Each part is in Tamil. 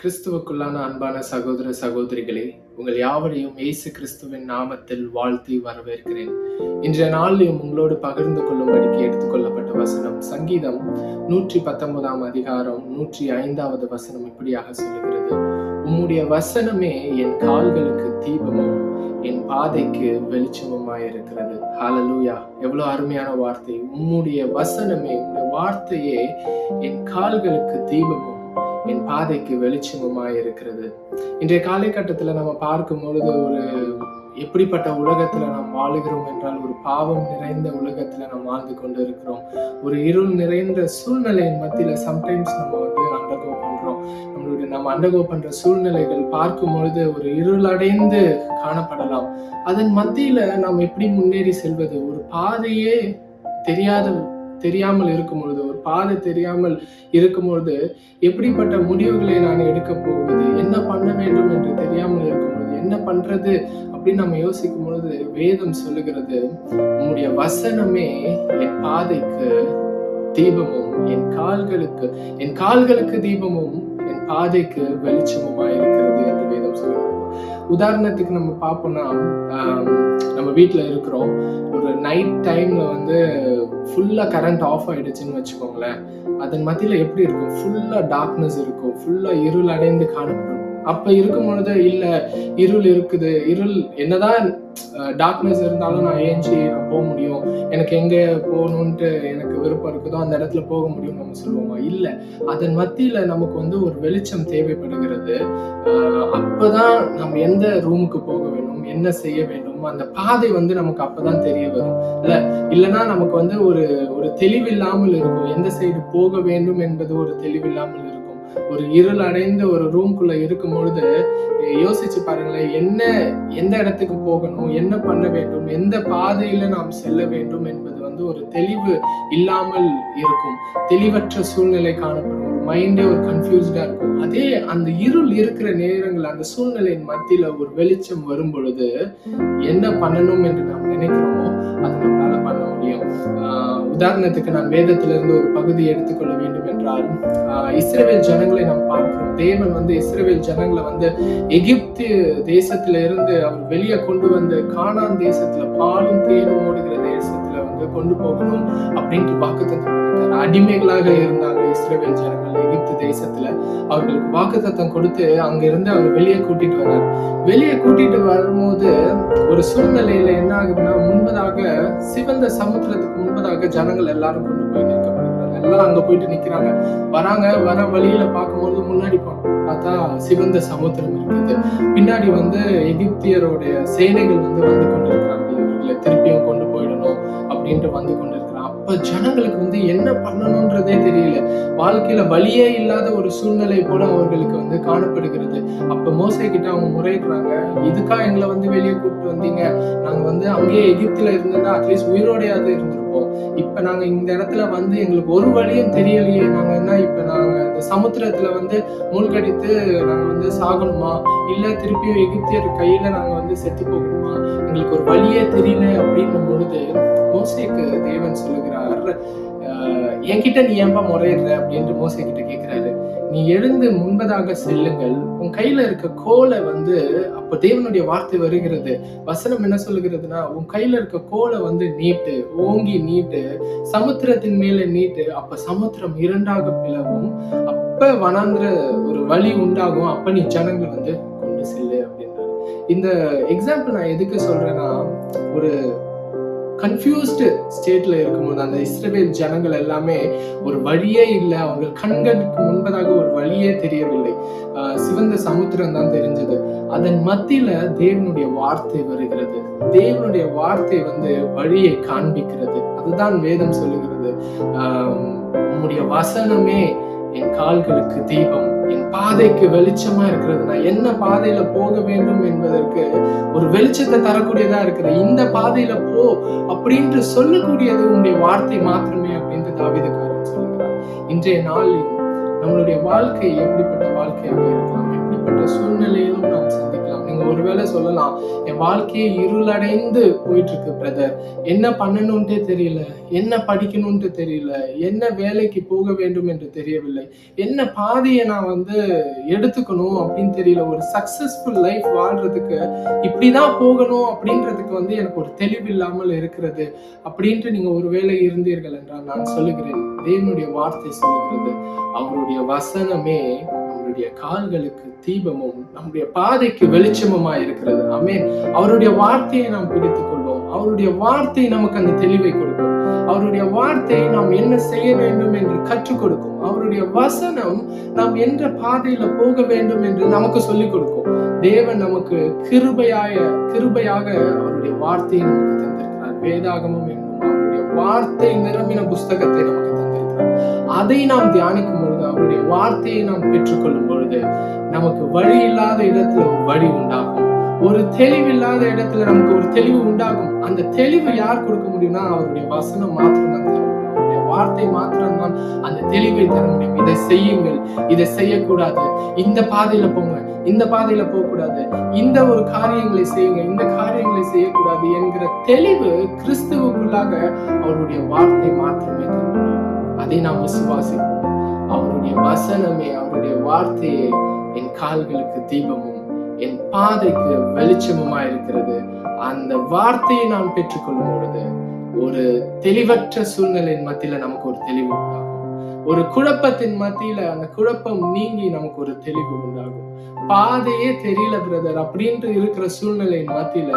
கிறிஸ்துவுக்குள்ளான அன்பான சகோதர சகோதரிகளே உங்கள் யாவரையும் இயேசு கிறிஸ்துவின் நாமத்தில் வாழ்த்தி வரவேற்கிறேன். இன்றைய நாளிலும் உங்களோடு பகிர்ந்து கொள்ளும்படிக்கு எடுத்துக்கொள்ளப்பட்ட வசனம் சங்கீதம் நூற்றி பத்தொன்பதாம் அதிகாரம் நூற்றி ஐந்தாவது வசனம் இப்படியாக சொல்லுகிறது. உம்முடைய வசனமே என் கால்களுக்கு தீபமும் என் பாதைக்கு வெளிச்சமுமாய் இருக்கிறது ஹalleluya. எவ்வளவு அருமையான வார்த்தை. உம்முடைய வசனமே உம்முடைய வார்த்தையே என் கால்களுக்கு தீபமும் என் பாதைக்கு வெளிச்சமுமாய் இருக்கிறது. இன்றைய காலகட்டத்தில் நம்ம பார்க்கும் பொழுது ஒரு எப்படிப்பட்ட உலகத்துல நாம் வாழுகிறோம் என்றால் ஒரு பாவம் நிறைந்த உலகத்துல நாம் வாழ்ந்து கொண்டு இருக்கிறோம் ஒரு இருள் நிறைந்த சூழ்நிலையின் மத்தியில சம்டைம்ஸ் நம்ம வந்து அண்டர்கோ பண்றோம். நம்மளுடைய நம்ம அண்டர்கோ பண்ற சூழ்நிலைகள் பார்க்கும் பொழுது ஒரு இருளடைந்து காணப்படலாம். அதன் மத்தியில நாம் எப்படி முன்னேறி செல்வது? ஒரு பாதையே தெரியாத தெரியாமல் இருக்கும் பொழுது ஒரு பாதை தெரியாமல் இருக்கும் பொழுது எப்படிப்பட்ட முடிவுகளை நான் எடுக்க போவது என்ன பண்ண வேண்டும் என்று தெரியாமல் இருக்கும் பொழுது என்ன பண்றது அப்படின்னு நம்ம யோசிக்கும் பொழுது வேதம் சொல்லுகிறது உன்னுடைய வசனமே என் பாதைக்கு தீபமும் என் கால்களுக்கு என் கால்களுக்கு தீபமும் என் பாதைக்கு வெளிச்சமுமாயிருக்கு உதாரணத்துக்கு நம்ம பார்ப்போம்னா நம்ம வீட்டில் இருக்கிறோம். ஒரு நைட் டைம்ல வந்து ஃபுல்லாக கரண்ட் ஆஃப் ஆயிடுச்சுன்னு வச்சுக்கோங்களேன். அதன் மத்தியில எப்படி இருக்கும்? ஃபுல்லா டார்க்னஸ் இருக்கும். ஃபுல்லாக இருள் அடைந்து காணப்படும். அப்போ இருக்கும் பொழுது இல்லை இருள் இருக்குது. இருள் என்னதான் டார்க்னஸ் இருந்தாலும் நான் ஏஞ்சி போக முடியும். எனக்கு எங்கே போகணுன்ட்டு எனக்கு விருப்பம் இருக்குதோ அந்த இடத்துல போக முடியும்னு நம்ம சொல்லுவோமா? இல்லை. அதன் மத்தியில் நமக்கு வந்து ஒரு வெளிச்சம் தேவைப்படுகிறது. அப்பதான் நம்ம எந்த ரூமுக்கு போக வேண்டும் என்ன செய்ய வேண்டும் அந்த பாதை வந்து நமக்கு அப்பதான் தெரிய வரும். இல்ல இல்லைன்னா நமக்கு வந்து ஒரு ஒரு தெளிவில்லாமல் இருக்கும். எந்த சைடு போக வேண்டும் என்பது ஒரு தெளிவில்லாமல் இருக்கும். ஒரு இருள் அடைந்த ஒரு ரூம்குள்ள இருக்கும் பொழுது யோசிச்சு பாருங்களேன் என்ன எந்த இடத்துக்கு போகணும் என்ன பண்ண வேண்டும் எந்த பாதையில நாம் செல்ல வேண்டும் என்பது வந்து ஒரு தெளிவு இல்லாமல் இருக்கும். தெளிவற்ற சூழ்நிலை காணப்படும். மைண்டே ஒரு கன்ஃபியூஸ்டா இருக்கும். அதே அந்த இருள் இருக்கிற நேரங்கள் அந்த சூழ்நிலையின் மத்தியில ஒரு வெளிச்சம் வரும் பொழுது என்ன பண்ணணும் என்று நாம் நினைக்கிறோமோ அது நம்மளால பண்ண முடியும். ஆஹ் உதாரணத்துக்கு நான் வேதத்திலிருந்து ஒரு பகுதி எடுத்துக்கொள்ள வேண்டும் என்றால் ஆஹ் ஜனங்களை நாம் பார்க்கிறோம். தேவன் வந்து இஸ்ரேவேல் ஜனங்களை வந்து எகிப்து தேசத்துல இருந்து அவர் வெளியே கொண்டு வந்து காணான் தேசத்துல பாலும் தேனும் ஓடுகிற தேசத்துல வந்து கொண்டு போகணும் அப்படின்ட்டு வாக்குத்தத்தம் அடிமைகளாக இருந்தாங்க இஸ்ரேல் ஜனங்கள் எகிப்து தேசத்துல. அவர்களுக்கு வாக்குத்தத்தம் கொடுத்து அங்க இருந்து அவர் வெளியே கூட்டிட்டு வர்றார். வெளியே கூட்டிட்டு வரும்போது ஒரு சூழ்நிலையில என்ன ஆகுதுன்னா முன்பதாக சிவந்த சமுத்திரத்துக்கு முன்பதாக ஜனங்கள் எல்லாரும் கொண்டு போய் நிற்கப்படுகிறாங்க. எல்லாரும் அங்க போயிட்டு நிக்கிறாங்க. வராங்க வர வழியில பார்க்கும்போது முன்னாடி பார்த்தா சிவந்த சமுத்திரம் இருக்குது. பின்னாடி வந்து எகிப்தியருடைய சேனைகள் வந்து வந்து கொண்டிருக்கிறாங்க. இவர்களை திருப்பியும் கொண்டு போயிடணும் அப்படின்ட்டு வந்து கொண்டு அப்போ ஜனங்களுக்கு வந்து என்ன பண்ணணுன்றதே தெரியல. வாழ்க்கையில வழியே இல்லாத ஒரு சூழ்நிலை போல அவர்களுக்கு வந்து காணப்படுகிறது. அப்போ மோசை கிட்ட அவங்க முறையிடுறாங்க. இதுக்கா எங்களை வந்து வெளியே கூப்பிட்டு வந்தீங்க. அங்கேயே எகிப்துல இருந்ததுன்னா அட்லீஸ்ட் உயிரோடையாவது இருந்திருப்போம். இப்ப நாங்க இந்த இடத்துல வந்து எங்களுக்கு ஒரு வழியும் தெரியலையே. நாங்க என்ன இப்ப நாங்க இந்த சமுத்திரத்துல வந்து மூழ்கடித்து நாங்க வந்து சாகணுமா? இல்ல திருப்பியும் எகிப்தியர் கையில நாங்க வந்து செத்து போகணுமா? எங்களுக்கு ஒரு வழியே தெரியல அப்படின்னும் பொழுது மோசேக்கு தேவன் சொல்லுகிறார் என்கிட்ட நீ ஏன்பா முறையிடுற? அப்படின்ட்டு மோசே கிட்ட கேட்கிறாரு. நீ எழுந்து முன்பதாக செல்லுங்கள். உன் கையில இருக்க கோலை வந்து அப்ப தேவனுடைய வார்த்தை வருகிறது. வசனம் என்ன சொல்லுகிறதுனா உன் கையில இருக்க கோலை வந்து நீட்டு ஓங்கி நீட்டு சமுத்திரத்தின் மேல நீட்டு அப்ப சமுத்திரம் இரண்டாக பிளவும். அப்ப வனாந்திர ஒரு வழி உண்டாகும். அப்ப நீ ஜனங்கள் வந்து கொண்டு செல்லு அப்படின்றாரு. இந்த எக்ஸாம்பிள் நான் எதுக்கு சொல்றேன்னா ஒரு கன்ஃபியூஸ்டு ஸ்டேட்ல இருக்கும்போது அந்த இஸ்ரேல் ஜனங்கள் எல்லாமே ஒரு வழியே இல்லை. அவங்க கண்களுக்கு முன்பதாக ஒரு வழியே தெரியவில்லை. ஆஹ் சிவந்த சமுத்திரம் தான் தெரிஞ்சது. அதன் மத்தியில தேவனுடைய வார்த்தை வருகிறது. தேவனுடைய வார்த்தை வந்து வழியை காண்பிக்கிறது. அதுதான் வேதம் சொல்லுகிறது. ஆஹ் உம்முடைய வசனமே என் கால்களுக்கு தீபம் என் பாதைக்கு வெளிச்சமா இருக்கிறது. நான் என்ன பாதையில போக வேண்டும் என்பதற்கு ஒரு வெளிச்சத்தை தரக்கூடியதா இருக்கிற இந்த பாதையில போ அப்படின்ட்டு சொல்லக்கூடியது உன்னுடைய வார்த்தை மாத்திரமே அப்படின்ட்டு தாவிதக்காரன் சொல்லுகிறார். இன்றைய நாளில் நம்மளுடைய வாழ்க்கை எப்படிப்பட்ட வாழ்க்கையாக இருக்கலாம்? எப்படிப்பட்ட சூழ்நிலையிலும் நாம் சந்திக்கலாம்? ஒருவேளை சொல்லலாம் என் வாழ்க்கையை இருளடைந்து போயிட்டு இருக்கு பிரதர் என்ன பண்ணணும்ட்டே தெரியல என்ன படிக்கணும்ன்ட்டு தெரியல என்ன வேலைக்கு போக வேண்டும் என்று தெரியவில்லை என்ன பாதையை நான் வந்து எடுத்துக்கணும் அப்படின்னு தெரியல. ஒரு சக்சஸ்ஃபுல் லைஃப் வாழ்றதுக்கு இப்படிதான் போகணும் அப்படின்றதுக்கு வந்து எனக்கு ஒரு தெளிவு இல்லாமல் இருக்கிறது அப்படின்ட்டு நீங்க ஒருவேளை இருந்தீர்கள் என்றால் நான் சொல்லுகிறேன். தேவனுடைய வார்த்தை சொல்லுகிறது. அவருடைய வசனமே நம்முடைய கால்களுக்கு தீபமும் நம்முடைய பாதைக்கு வெளிச்சமுமா இருக்கிறது. ஆமென். அவருடைய வார்த்தையை நாம் பிடித்துக் கொள்வோம். அவருடைய வார்த்தை நமக்கு அந்த தெளிவை கொடுக்கும். அவருடைய வார்த்தை நாம் என்ன செய்ய வேண்டும் என்று கற்றுக் கொடுக்கும். அவருடைய வசனம் நாம் எந்த பாதையில போக வேண்டும் என்று நமக்கு சொல்லிக் கொடுக்கும். தேவன் நமக்கு கிருபையாய கிருபையாக அவருடைய வார்த்தையை நமக்கு தந்திருக்கிறார். வேதாகமம் என்னும் அவருடைய வார்த்தை நிரம்பின புஸ்தகத்தை நமக்கு தந்திருக்கிறார். அதை நாம் தியானிக்கும் அவருடைய வார்த்தையை நாம் பெற்றுக்கொள்ளும் பொழுது நமக்கு வழி இல்லாத இடத்துல ஒரு வழி உண்டாகும். ஒரு தெளிவு இல்லாத இடத்துல நமக்கு ஒரு தெளிவு உண்டாகும். அந்த தெளிவை யார் கொடுக்க முடியும்னா அவருடைய வசனம் மாத்திரம் தான் வார்த்தை மாத்திரம் தான் அந்த தெளிவை தர முடியும். இதை செய்யுங்கள். இதை செய்யக்கூடாது. இந்த பாதையில போங்க. இந்த பாதையில போக கூடாது இந்த ஒரு காரியங்களை செய்யுங்க இந்த காரியங்களை செய்யக்கூடாது என்கிற தெளிவு கிறிஸ்துவுக்குள்ளாக அவருடைய வார்த்தை மாத்திரமே தர முடியும் அதை நாம் விசுவாசிப்போம். அவருடைய வசனமே அவருடைய வார்த்தையே என் கால்களுக்கு தீபமும் என் பாதைக்கு வெளிச்சமுமா இருக்கிறது. அந்த வார்த்தையை நாம் பெற்றுக்கொள்ளும் பொழுது ஒரு தெளிவற்ற சூழ்நிலையின் மத்தியில நமக்கு ஒரு தெளிவு உண்டாகும். ஒரு குழப்பத்தின் மத்தியில அந்த குழப்பம் நீங்கி நமக்கு ஒரு தெளிவு உண்டாகும். பாதையே தெரியல பிரதர் அப்படின்ட்டு இருக்கிற சூழ்நிலையின் மத்தியில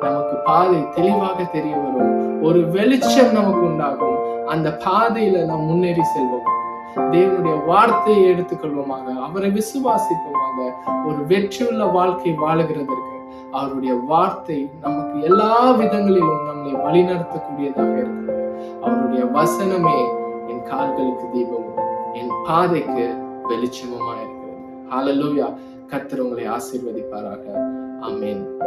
நமக்கு பாதை தெளிவாக தெரிய வரும். ஒரு வெளிச்சம் நமக்கு உண்டாகும். அந்த பாதையில நாம் முன்னேறி செல்வோம். தேவனுடைய வார்த்தையை எடுத்துக்கொள்வோமாக. அவரை விசுவாசிப்போமாக. ஒரு வெற்றியுள்ள வாழ்க்கை வாழுகிறதற்கு அவருடைய வார்த்தை நமக்கு எல்லா விதங்களிலும் நம்மை வழிநடத்தக்கூடியதாக இருக்கிறது. அவருடைய வசனமே என் கால்களுக்கு தீபமும் என் பாதைக்கு வெளிச்சமுமா இருக்கிறது ஹalleluya கர்த்தர் உங்களை ஆசீர்வதிப்பாராக. ஆமென்